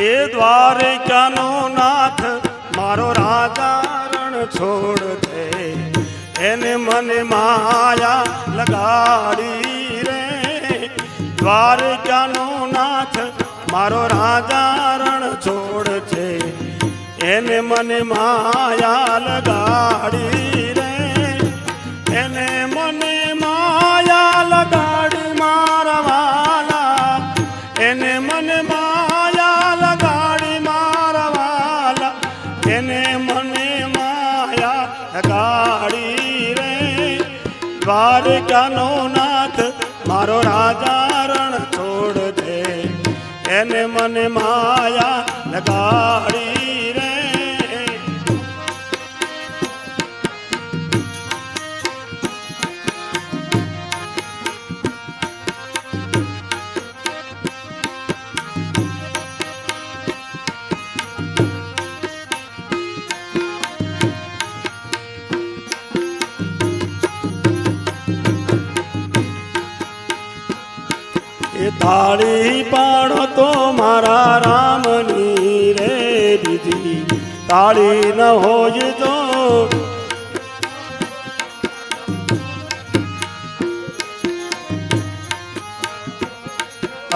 એ દ્વારકાનો નાથ મારો રાજા રણ છોડ દે. એને મને માયા લગાડી રે. દ્વારકાનો નાથ મારો રાજા રણ છોડ છે. એને મને માયા લગાડી રે. દ્વારકાનો નાથ મારો રાજા રણ છોડ દે એને મને માયા લગાડી એ તાળી પાડો તો મારા રામની રે દીદી. તાળી ન હોય તો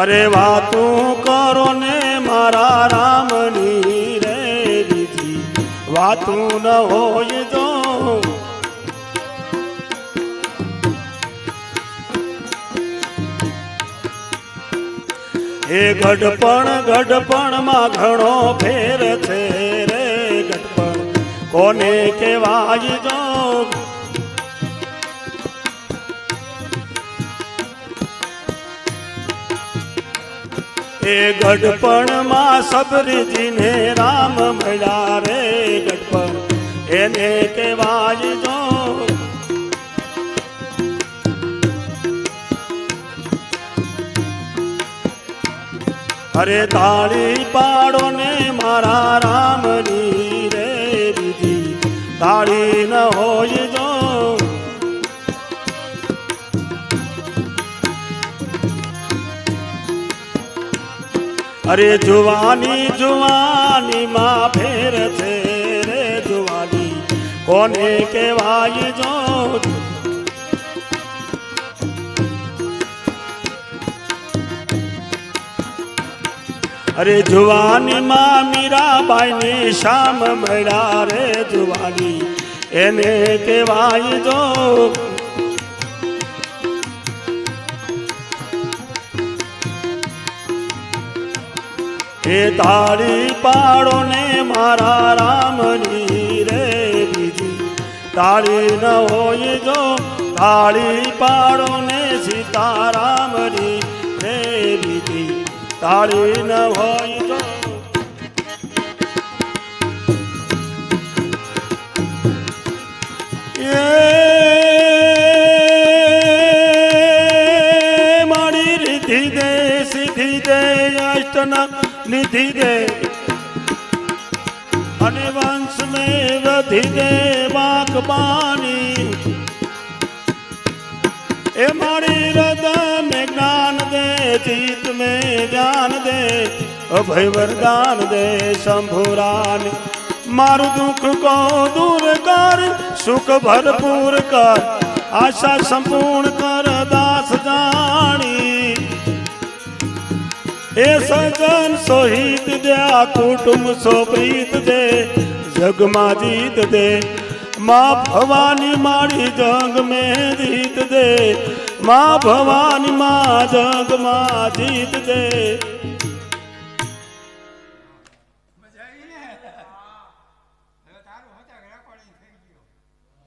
અરે વાતું કરો ને મારા રામની રે દીદી. વાતું ન હોય તો એ ગઢપણ, ગઢપણમાં ઘણો ફેર છે રે ગઢપણ. કોને કહેવાય જો? એ ગઢપણમાં સબરીજીને રામ મળ્યા રે ગઢપણ. એને કહેવાય જો? અરે તાળી પાડો ને મારા રામની રે બીજી તાળી ન હોય જો. અરે જુવાની જુવાની માં ફેર છે રે જુવાની. કોને કહેવાય જો? અરે જુવાની માં મીરાબાઈ ની શામ મળ્યા રે જુવાની. એને કહેવાય જો. એ તાળી પાડો ને મારા રામની રે બીજી. તાળી ન હોય જો, તાળી પાડો ને સીતારામની તાળી ન હોય મારી રીધિ દે સિદ્ધિ દે અષ્ટના નિધિ દે. અને વંશ મે વધિ દે વાક બાની. એ મારી હૃદય में ચિત મે ધ્યાન દે, અભય વરદાન દે શંભુરાન. મારું દુઃખ કો દૂર કર, સુખ ભરપૂર કર, આશા સંપૂર્ણ કર, દાસ જાણી. એ સજન સોહિત દે, આ કુટુંબ સો પ્રીત દે, જગમાં જીત દે. માં ભવાની મારી જંગ મેં જીત દે. માં ભવાની માં જંગમાં જીત દે.